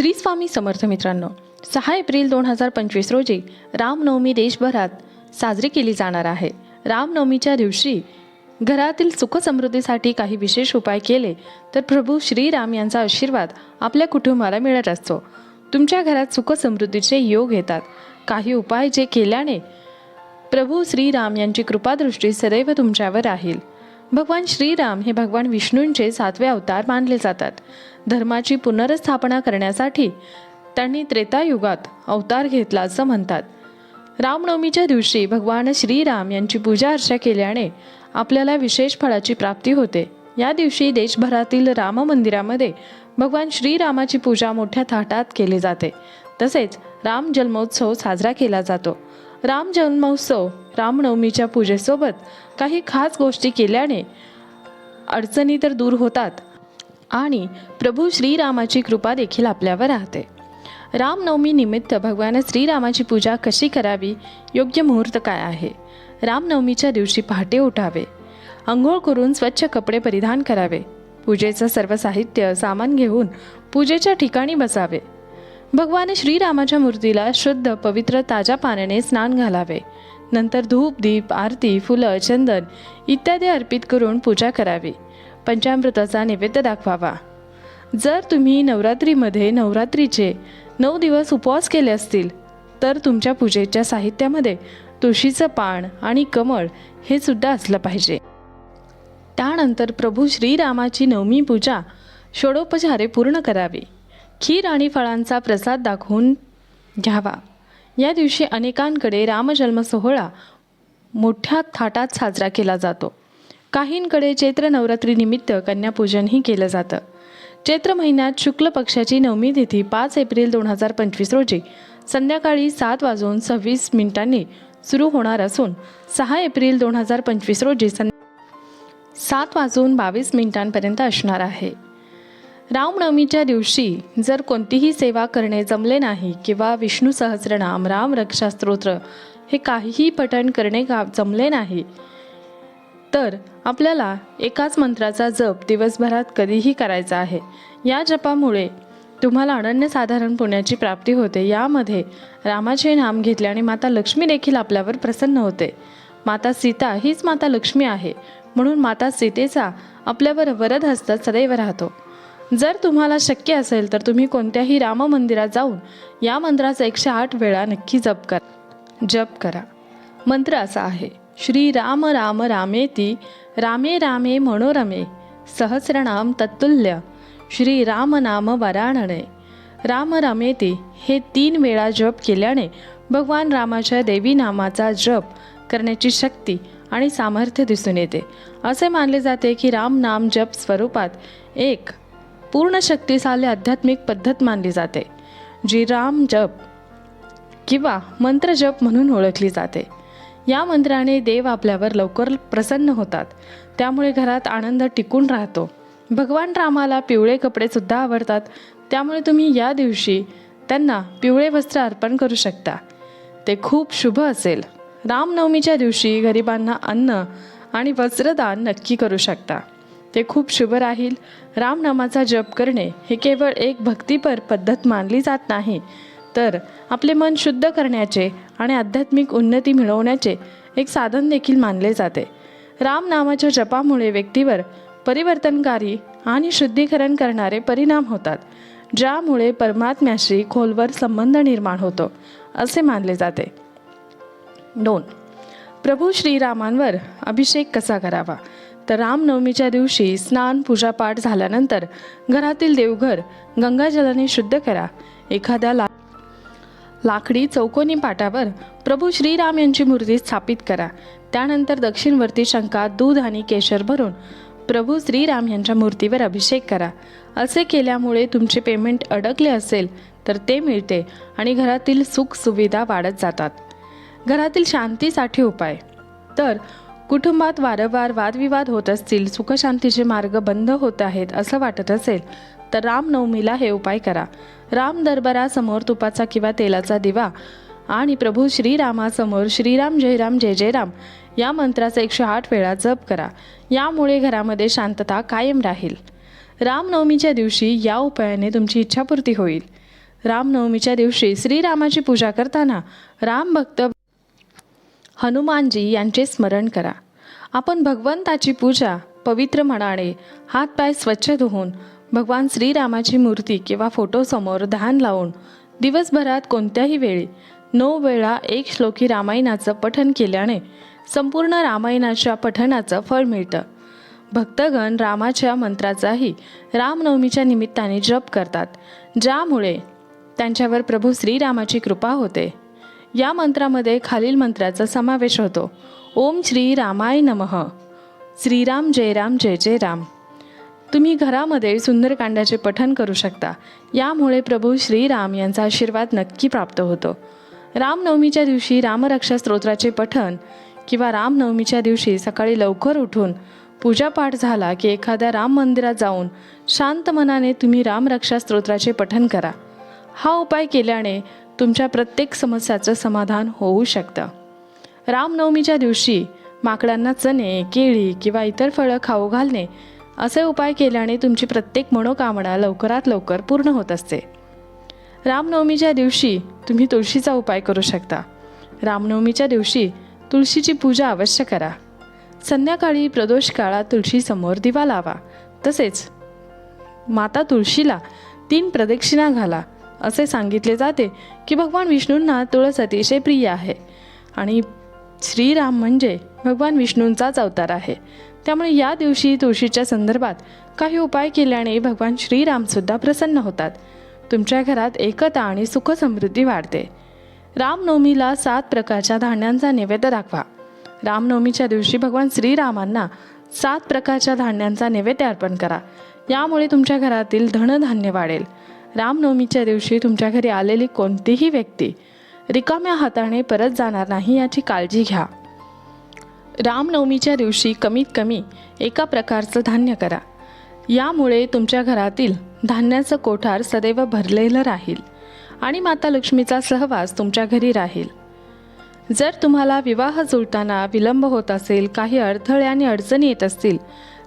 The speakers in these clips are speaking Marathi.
श्री स्वामी समर्थ मित्रांनो सहा एप्रिल दोन हजार पंचवीस रोजी रामनवमी देशभरात साजरी केली जाणार आहे. रामनवमीच्या दिवशी घरातील सुखसमृद्धीसाठी काही विशेष उपाय केले तर प्रभू श्रीराम यांचा आशीर्वाद आपल्या कुटुंबाला मिळत असतो. तुमच्या घरात सुखसमृद्धीचे योग येतात. काही उपाय जे केल्याने प्रभू श्रीराम यांची कृपादृष्टी सदैव तुमच्यावर राहील. भगवान श्रीराम हे भगवान विष्णूंचे सातवे अवतार मानले जातात. धर्माची पुनर्स्थापना करण्यासाठी त्यांनी त्रेतायुगात अवतार घेतला असं म्हणतात. रामनवमीच्या दिवशी भगवान श्रीराम यांची पूजा अर्चा केल्याने आपल्याला विशेष फळाची प्राप्ती होते. या दिवशी देशभरातील राम मंदिरामध्ये भगवान श्रीरामाची पूजा मोठ्या थाटात केली जाते. तसेच राम जन्मोत्सव साजरा केला जातो. राम जन्मोत्सव रामनवमीच्या पूजेसोबत काही खास गोष्टी केल्याने अडचणी तर दूर होतात आणि प्रभू श्रीरामाची कृपा देखील आपल्यावर राहते. रामनवमी निमित्त भगवान श्रीरामाची पूजा कशी करावी योग्य मुहूर्त काय आहे? रामनवमीच्या दिवशी पहाटे उठावे. आंघोळ करून स्वच्छ कपडे परिधान करावे. पूजेचं सर्व साहित्य सामान घेऊन पूजेच्या ठिकाणी बसावे. भगवान श्रीरामाच्या मूर्तीला शुद्ध पवित्र ताज्या पाण्याने स्नान घालावे. नंतर धूप दीप आरती फुलं चंदन इत्यादी अर्पित करून पूजा करावी. पंचामृताचा नैवेद्य दाखवावा. जर तुम्ही नवरात्रीमध्ये नवरात्रीचे नऊ दिवस उपवास केले असतील तर तुमच्या पूजेच्या साहित्यामध्ये तुळशीचं पान आणि कमळ हे सुद्धा असलं पाहिजे. त्यानंतर प्रभू श्रीरामाची नवमी पूजा षोडोपचारे पूर्ण करावी. खीर आणि फळांचा प्रसाद दाखवून घ्यावा. या दिवशी अनेकांकडे रामजन्म सोहळा मोठ्या थाटात साजरा केला जातो. काहींकडे चैत्र नवरात्रीनिमित्त कन्यापूजनही केलं जातं. चैत्र महिन्यात शुक्ल पक्षाची नवमी तिथी पाच एप्रिल दोन हजार पंचवीस रोजी संध्याकाळी सात वाजून सव्वीस मिनिटांनी सुरू होणार असून सहा एप्रिल दोन हजार पंचवीस रोजी सं सात वाजून बावीस मिनिटांपर्यंत असणार आहे. रामनवमीच्या दिवशी जर कोणतीही सेवा करणे जमले नाही किंवा विष्णू सहस्रनाम राम रक्षा स्तोत्र हे काहीही पठण करणे का जमले नाही तर आपल्याला एकाच मंत्राचा जप दिवसभरात कधीही करायचा आहे. या जपामुळे तुम्हाला अनन्यसाधारण पुण्याची प्राप्ती होते. यामध्ये रामाचे नाम घेतल्याने माता लक्ष्मी देखील आपल्यावर प्रसन्न होते. माता सीता हीच माता लक्ष्मी आहे. म्हणून माता सीतेचा आपल्यावर वरद हस्त सदैव राहतो. जर तुम्हाला शक्य असेल तर तुम्ही कोणत्याही राम मंदिरात जाऊन या मंत्राचा एकशे आठ वेळा नक्की जप करा. जप करा. मंत्र असा आहे. श्री राम राम रामेती रामे रामे मनोरमे सहस्रनाम तत्तुल्य श्री राम नाम वराणणे राम रमेती हे तीन वेळा जप केल्याने भगवान रामाच्या देवी नामाचा जप करण्याची शक्ती आणि सामर्थ्य दिसून येते. असे मानले जाते की राम नाम जप स्वरूपात एक पूर्ण शक्तिशाली आध्यात्मिक पद्धत मानली जाते जी राम जप किंवा मंत्र जप म्हणून ओळखली जाते. या मंत्राने देव आपल्यावर लवकर प्रसन्न होतात. त्यामुळे घरात आनंद टिकून राहतो. भगवान रामाला पिवळे कपडे सुद्धा आवडतात. त्यामुळे तुम्ही या दिवशी त्यांना पिवळे वस्त्र अर्पण करू शकता. ते खूप शुभ असेल. रामनवमीच्या दिवशी गरिबांना अन्न आणि वस्त्रदान नक्की करू शकता. ते खूप शुभ राहील. रामनामाचा जप करणे हे केवळ एक भक्तिपर पद्धत मानली जात नाही. तर आपले मन शुद्ध करण्याचे आणि आध्यात्मिक उन्नती मिळवण्याचे एक साधन देखील मानले जाते. रामनामाच्या जपामुळे व्यक्तीवर परिवर्तनकारी आणि शुद्धीकरण करणारे परिणाम होतात ज्यामुळे परमात्म्याशी खोलवर संबंध निर्माण होतो असे मानले जाते. दोन प्रभू श्रीरामांवर अभिषेक कसा करावा? तर रामनवमीच्या दिवशी स्नान पूजापाठ झाल्यानंतर घरातील देवघर गंगाजलाने शुद्ध करा. एखाद्या ला लाकडी चौकोनी पाटावर प्रभू श्रीराम यांची मूर्ती स्थापित करा. त्यानंतर दक्षिणवर्ती शंकात दूध आणि केशर भरून प्रभू श्रीराम यांच्या मूर्तीवर अभिषेक करा. असे केल्यामुळे तुमचे पेमेंट अडकले असेल तर ते मिळते आणि घरातील सुख सुविधा वाढत जातात. घरातील शांतीसाठी उपाय. तर कुटुंबात वारंवार वादविवाद होत असतील सुखशांतीचे मार्ग बंद होत आहेत असं वाटत असेल तर रामनवमीला हे उपाय करा. राम दरबारासमोर तुपाचा किंवा तेलाचा दिवा आणि प्रभू श्रीरामासमोर श्रीराम जय राम जय जय राम या मंत्राचा एकशे आठ वेळा जप करा. यामुळे घरामध्ये शांतता कायम राहील. रामनवमीच्या दिवशी या उपायाने तुमची इच्छापूर्ती होईल. रामनवमीच्या दिवशी श्रीरामाची पूजा करताना राम भक्त हनुमानजी यांचे स्मरण करा. आपण भगवंताची पूजा पवित्र मनाने हातपाय स्वच्छ धुवून भगवान श्रीरामाची मूर्ती किंवा फोटोसमोर ध्यान लावून दिवसभरात कोणत्याही वेळी नऊ वेळा एक श्लोकी रामायणाचं पठन केल्याने संपूर्ण रामायणाच्या पठणाचं फळ मिळतं. भक्तगण रामाच्या मंत्राचाही रामनवमीच्या निमित्ताने जप करतात ज्यामुळे त्यांच्यावर प्रभू श्रीरामाची कृपा होते. या मंत्रामध्ये खालील मंत्राचा समावेश होतो. ओम श्री रामाय नमः. श्रीराम जय राम जय जय राम तुम्ही घरामध्ये सुंदरकांडाचे पठन करू शकता. यामुळे प्रभू श्रीराम यांचा आशीर्वाद नक्की प्राप्त होतो. रामनवमीच्या दिवशी रामरक्षा स्तोत्राचे पठन किंवा रामनवमीच्या दिवशी सकाळी लवकर उठून पूजापाठ झाला की एखाद्या राम मंदिरात जाऊन शांत मनाने तुम्ही रामरक्षा स्तोत्राचे पठन करा. हा उपाय केल्याने तुमच्या प्रत्येक समस्याचं समाधान होऊ शकतं. रामनवमीच्या दिवशी माकडांना चणे केळी किंवा इतर फळं खाऊ घालणे असे उपाय केल्याने तुमची प्रत्येक मनोकामना लवकरात लवकर पूर्ण होत असते. रामनवमीच्या दिवशी तुम्ही तुळशीचा उपाय करू शकता. रामनवमीच्या दिवशी तुळशीची पूजा अवश्य करा. संध्याकाळी प्रदोष काळात तुळशीसमोर दिवा लावा. तसेच माता तुळशीला तीन प्रदक्षिणा घाला असे सांगितले जाते की भगवान विष्णूंना तुळस अतिशय प्रिय आहे. आणि श्रीराम म्हणजे भगवान विष्णूंचाच अवतार आहे. त्यामुळे या दिवशी तुळशीच्या संदर्भात काही उपाय केल्याने भगवान श्रीरामसुद्धा प्रसन्न होतात. तुमच्या घरात एकता आणि सुखसमृद्धी वाढते. रामनवमीला सात प्रकारच्या धान्यांचा नैवेद्य दाखवा. रामनवमीच्या दिवशी भगवान श्रीरामांना सात प्रकारच्या धान्यांचा नैवेद्य अर्पण करा. यामुळे तुमच्या घरातील धनधान्य वाढेल. रामनवमीच्या दिवशी तुमच्या घरी आलेली कोणतीही व्यक्ती रिकाम्या हाताने परत जाणार नाही याची काळजी घ्या. रामनवमीच्या दिवशी कमीत कमी एका प्रकारचं धान्य करा. यामुळे तुमच्या घरातील धान्याचं कोठार सदैव भरलेलं राहील आणि माता लक्ष्मीचा सहवास तुमच्या घरी राहील. जर तुम्हाला विवाह जुळताना विलंब होत असेल काही अडथळे आणि अडचणी येत असतील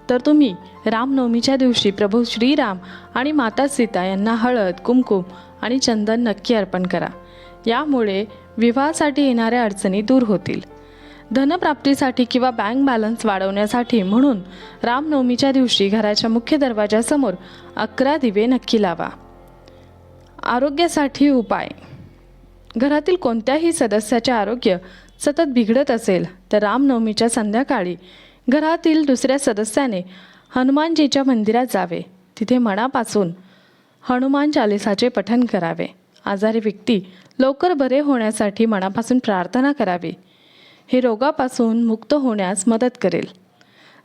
तर तुम्ही रामनवमीच्या दिवशी प्रभू श्रीराम आणि माता सीता यांना हळद कुमकुम आणि चंदन नक्की अर्पण करा. यामुळे विवाहासाठी येणाऱ्या अडचणी दूर होतील. धनप्राप्तीसाठी किंवा बँक बॅलन्स वाढवण्यासाठी म्हणून रामनवमीच्या दिवशी घराच्या मुख्य दरवाजासमोर अकरा दिवे नक्की लावा. आरोग्यासाठी उपाय. घरातील कोणत्याही सदस्याचे आरोग्य सतत बिघडत असेल तर रामनवमीच्या संध्याकाळी घरातील दुसऱ्या सदस्याने हनुमानजीच्या मंदिरात जावे. तिथे मनापासून हनुमान चालिसाचे पठण करावे. आजारी व्यक्ती लवकर बरे होण्यासाठी मनापासून प्रार्थना करावी. हे रोगापासून मुक्त होण्यास मदत करेल.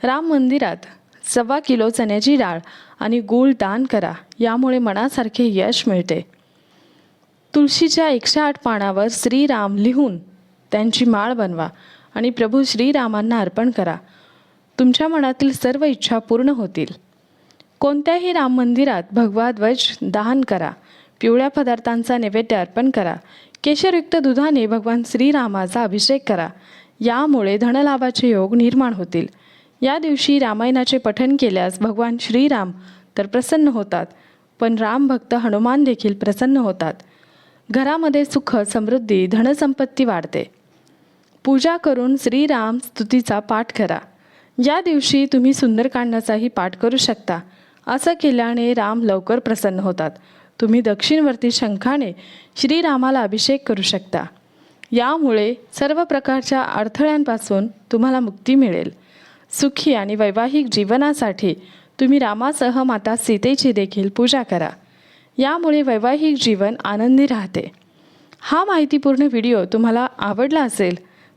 राम मंदिरात सव्वा किलो चण्याची डाळ आणि गूळ दान करा यामुळे मनासारखे यश मिळते. तुळशीच्या एकशे आठ पानावर श्रीराम लिहून त्यांची माळ बनवा आणि प्रभू श्रीरामांना अर्पण करा. तुमच्या मनातील सर्व इच्छा पूर्ण होतील. कोणत्याही राम मंदिरात भगवा ध्वज दान करा. पिवळ्या पदार्थांचा नैवेद्य अर्पण करा. केशरयुक्त दुधाने भगवान श्रीरामाचा अभिषेक करा. यामुळे धनलाभाचे योग निर्माण होतील. या दिवशी रामायणाचे पठन केल्यास भगवान श्रीराम तर प्रसन्न होतात पण राम भक्त हनुमान देखील प्रसन्न होतात. घरामध्ये सुख समृद्धी धनसंपत्ती वाढते. पूजा करून श्रीराम स्तुतीचा पाठ करा. या दिवशी तुम्ही सुंदरकांडाचाही पाठ करू शकता. असं केल्याने राम लवकर प्रसन्न होतात. तुम्ही दक्षिणवर्ती शंखाने श्रीरामाला अभिषेक करू शकता. यामुळे सर्व प्रकारच्या अडथळ्यांपासून तुम्हाला मुक्ती मिळेल. सुखी आणि वैवाहिक जीवनासाठी तुम्ही रामासह माता सीतेची देखील पूजा करा. यामुळे वैवाहिक जीवन आनंदी राहते. हा माहितीपूर्ण व्हिडिओ तुम्हाला आवडला असेल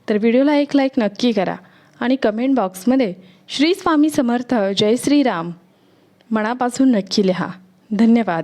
तर व्हिडिओला एक लाईक नक्की करा आणि कमेंट बॉक्समध्ये श्री स्वामी समर्थ जय श्रीराम मनापासून नक्की लिहा. धन्यवाद.